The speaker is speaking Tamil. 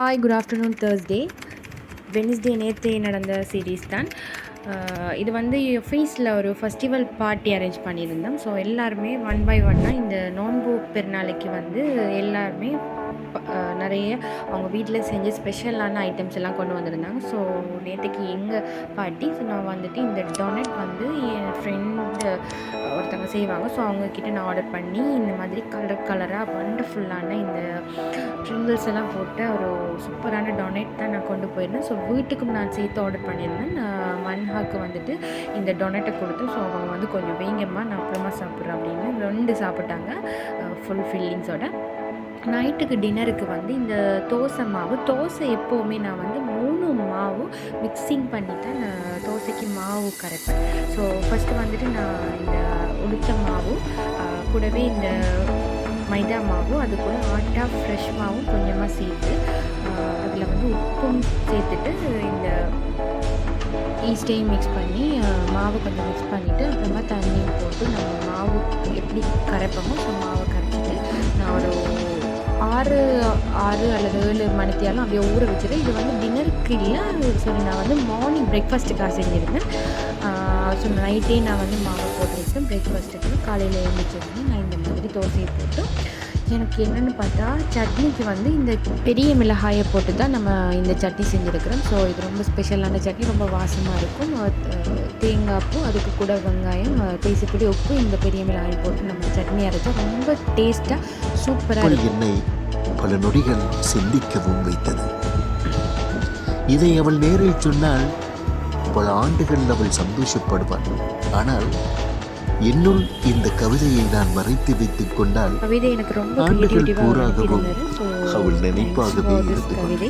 Hi good afternoon Thursday Wednesday நேற்று நடந்த சீரீஸ் தான். இது வந்து ஃபீஸில் ஒரு ஃபெஸ்டிவல் பார்ட்டி அரேஞ்ச் பண்ணியிருந்தோம். ஸோ எல்லாருமே ஒன் பை ஒன்னாக இந்த நோன்பு பெருநாளைக்கு வந்து எல்லாருமே நிறைய அவங்க வீட்டில் செஞ்ச ஸ்பெஷலான ஐட்டம்ஸ் எல்லாம் கொண்டு வந்திருந்தாங்க. ஸோ நேற்றுக்கு எங்கள் பார்ட்டி ஸோ நான் வந்துட்டு இந்த டொனட் வந்து என் ஃப்ரெண்டு செய்வாங்க. ஸோ அவங்கக்கிட்ட நான் ஆர்டர் பண்ணி இந்த மாதிரி கலர் கலராக வண்டர்ஃபுல்லான இந்த ட்ரிங்கிள்ஸ் எல்லாம் போட்டு ஒரு சூப்பரான டொனேட் தான் நான் கொண்டு போயிருந்தேன். ஸோ வீட்டுக்கும் நான் சேர்த்து ஆர்டர் பண்ணியிருந்தேன். நான் மன்ஹாக்கு வந்துட்டு இந்த டொனேட்டை கொடுத்து ஸோ அவங்க வந்து கொஞ்சம் வேங்கம்மா நான் அப்புறமா சாப்பிட்றேன் அப்படின்னு ரெண்டு சாப்பிட்டாங்க ஃபுல் ஃபில்லிங்ஸோட நைட்டுக்கு டின்னருக்கு வந்து இந்த தோசை மாவு. தோசை எப்போவுமே நான் வந்து மூணு மாவு மிக்சிங் பண்ணிவிட்டு நான் தோசைக்கு மாவு கரைப்பேன். ஸோ ஃபஸ்ட்டு வந்துட்டு நான் இந்த உளுத்த மாவு கூடவே இந்த மைதா மாவு அது கூட ஆட்டா ஃப்ரெஷ் மாவும் கொஞ்சமாக சேர்த்து அதில் வந்து உப்பும் சேர்த்துட்டு இந்த ஈஸ்டையும் மிக்ஸ் பண்ணி மாவு கொஞ்சம் மிக்ஸ் பண்ணிவிட்டு அப்புறமா தண்ணியும் போட்டு நம்ம மாவு எப்படி கரைப்போமோ ஸோ மாவு கரை ஆறு ஆறு அல்லது ஏழு மணித்தியாலும் அப்படியே ஊற வச்சுட்டு இது வந்து டின்னருக்கு இல்லை சரி நான் வந்து மார்னிங் பிரேக்ஃபாஸ்ட்டுக்காக செஞ்சுருந்தேன். ஸோ நைட்டே நான் வந்து மாவை போட்டு வச்சேன் பிரேக்ஃபாஸ்ட்டுக்கு காலையில் எழுந்திரிச்சிருந்தேன் நான் இந்த மாதிரி தோசையை போட்டு எனக்கு என்னென்னு பார்த்தா சட்னிக்கு வந்து இந்த பெரிய மிளகாயை போட்டு தான் நம்ம இந்த சட்னி செஞ்சுருக்கிறோம். ஸோ இது ரொம்ப ஸ்பெஷலான சட்னி. ரொம்ப வாசமாக இருக்கும். தேங்காய் பூ அதுக்கு கூட வெங்காயம் தேசிப்படி உப்பு இந்த பெரிய மிளகாய் போட்டு நம்ம சட்னி அரைச்சா ரொம்ப டேஸ்ட்டாக சூப்பராக இருக்கும். பல நொடிகள் சிந்திக்கவும் வைத்தது இதை அவள் நேரில் சொன்னால் பல ஆண்டுகள் அவள் சந்தோஷப்படுவாள். ஆனால் என்னுள் இந்த கவிதையை நான் மறைத்து வைத்துக் கொண்டால் ஆண்டுகள் பூராகவும் அவள் நினைப்பாகவே இருந்தது